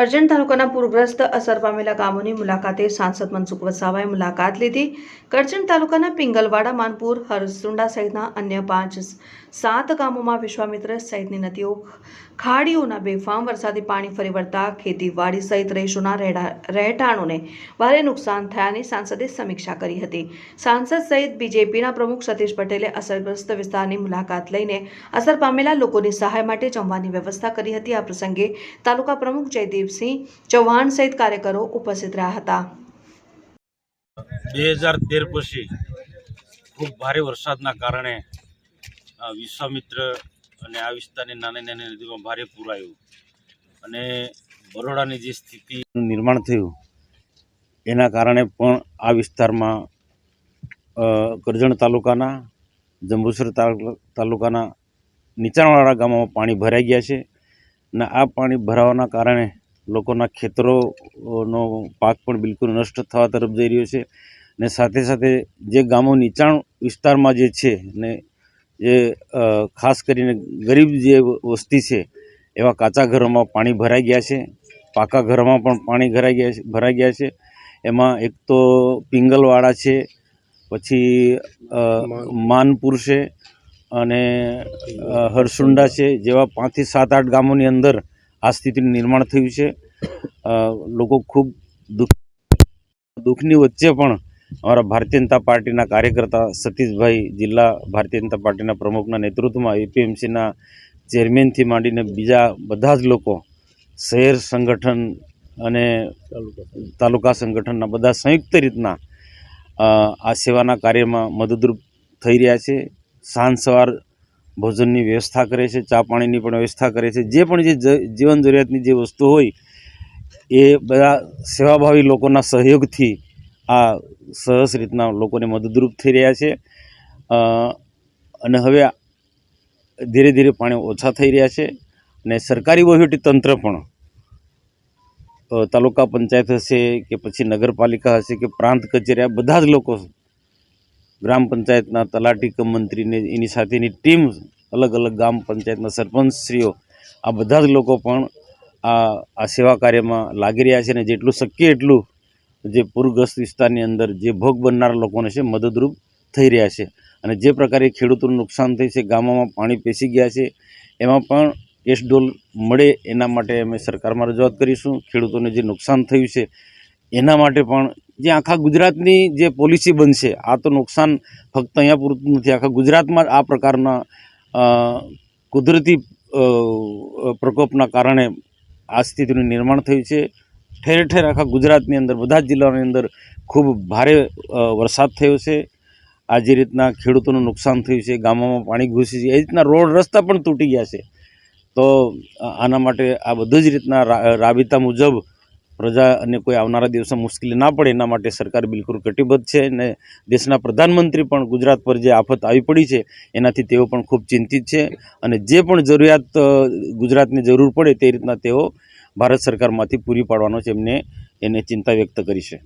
કરજણ તાલુકાના પૂરગ્રસ્ત અસર પામેલા ગામોની મુલાકાતે સાંસદ મનસુખ વસાવાએ મુલાકાત લીધી. કરજણ તાલુકાના પિંગલવાડા, માનપુર, હરસુંડા સહિતના અન્ય પાંચ સાત ગામોમાં વિશ્વામિત્ર સહિતની નદીઓ, ખાડીઓના બેફામ, વરસાદી પાણી ફરી વળતા ખેતીવાડી સહિત રહીશોના રહેઠાણોને ભારે નુકસાન થયાની સાંસદે સમીક્ષા કરી હતી. સાંસદ સહિત બીજેપીના પ્રમુખ સતીશ પટેલે અસરગ્રસ્ત વિસ્તારની મુલાકાત લઈને અસર પામેલા લોકોની સહાય માટે જમવાની વ્યવસ્થા કરી હતી. આ પ્રસંગે તાલુકા પ્રમુખ જયદેવસિંહ ચૌહાણ સહિત કાર્યકરો ઉપસ્થિત રહ્યા હતા. બે હજાર તેર પછી ખૂબ ભારે વરસાદના કારણે વિશ્વામિત્ર અને આ વિસ્તારની નાની નાની નદીમાં ભારે પૂર આવ્યું. અને બરોડાની જે સ્થિતિનું નિર્માણ થયું, એના કારણે પણ આ વિસ્તારમાં કરજણ તાલુકાના, જંબુસર તાલુ- તાલુકાના નીચાણવાળા ગામોમાં પાણી ભરાઈ ગયા છે. અને આ પાણી ભરાવાના કારણે લોકોના ખેતરોનો પાક પણ બિલકુલ નષ્ટ થવા તરફ જઈ રહ્યો છે. ને સાથે સાથે જે ગામો નીચાણ વિસ્તારમાં જે છે ને જે ખાસ કરીને ગરીબ જે વસ્તી છે, એવા કાચા ઘરોમાં પાણી ભરાઈ ગયા છે, પાકા ઘરોમાં પણ પાણી ભરાઈ ગયા છે, ભરાઈ ગયા છે. એમાં એક તો પિંગલવાળા છે, પછી માનપુર છે અને હરસુંડા છે જેવા પાંચથી સાત આઠ ગામોની અંદર આ સ્થિતિનું નિર્માણ થયું છે. લોકો ખૂબ દુઃખ દુઃખની વચ્ચે પણ અમારા ભારતીય જનતા પાર્ટીના કાર્યકર્તા સતીશભાઈ જિલ્લા ભારતીય જનતા પાર્ટીના પ્રમુખના નેતૃત્વમાં એપીએમસીના ચેરમેનથી માંડીને બીજા બધા જ લોકો, શહેર સંગઠન અને તાલુકા સંગઠનના બધા સંયુક્ત રીતના આ સેવાના કાર્યમાં મદદરૂપ થઈ રહ્યા છે. સાંજ સવાર ભોજનની વ્યવસ્થા કરે છે, ચા પાણીની પણ વ્યવસ્થા કરે છે. જે પણ જે જીવન જરૂરિયાતની જે વસ્તુ હોય, એ બધા સેવાભાવી લોકોના સહયોગથી આ સરસ રીતના લોકોને મદદરૂપ થઈ રહ્યા છે. અને હવે ધીરે ધીરે પાણી ઓછા થઈ રહ્યા છે અને સરકારી વહીવટી તંત્ર પણ તાલુકા પંચાયત હશે કે પછી નગરપાલિકા હશે કે પ્રાંત કચેરી, આ બધા જ લોકો ગ્રામ પંચાયતના તલાટી કમ મંત્રીને, એની સાથેની ટીમ અલગ અલગ ગામ પંચાયતના સરપંચશ્રીઓ, આ બધા જ લોકો પણ આ આ સેવા કાર્યમાં લાગી રહ્યા છે અને જેટલું શક્ય એટલું જે પૂરગ્રસ્ત વિસ્તારની અંદર જે ભોગ બનનારા લોકોને છે મદદરૂપ થઈ રહ્યા છે. અને જે પ્રકારે ખેડૂતોનું નુકસાન થઈ છે, ગામોમાં પાણી પેસી ગયા છે, એમાં પણ કેશ ડોલ મળે એના માટે અમે સરકારમાં રજૂઆત કરીશું. ખેડૂતોને જે નુકસાન થયું છે, એના માટે પણ જે આખા ગુજરાતની જે પોલિસી બનશે, આ તો નુકસાન ફક્ત અહીંયા પૂરતું નથી. આખા ગુજરાતમાં આ પ્રકારના કુદરતી પ્રકોપના કારણે આ સ્થિતિનું નિર્માણ થયું છે. ઠેર ઠેર આખા ગુજરાતની અંદર, બધા જ જિલ્લાઓની અંદર ખૂબ ભારે વરસાદ થયો છે. આ જે રીતના ખેડૂતોનું નુકસાન થયું છે, ગામોમાં પાણી ઘૂસી છે, એ રીતના રોડ રસ્તા પણ તૂટી ગયા છે. તો આના માટે આ બધું જ રીતના રાબેતા મુજબ પ્રજા અને કોઈ આવનારા દિવસમાં મુશ્કેલી ના પડે એના માટે સરકાર બિલકુલ કટિબદ્ધ છે અને દેશના પ્રધાનમંત્રી પણ ગુજરાત પર જે આફત આવી પડી છે, એનાથી તેઓ પણ ખૂબ ચિંતિત છે અને જે પણ જરૂરિયાત ગુજરાતને જરૂર પડે તે રીતના તેઓ ભારત સરકારમાંથી પૂરી પાડવાનો છે એમને એને ચિંતા વ્યક્ત કરી છે.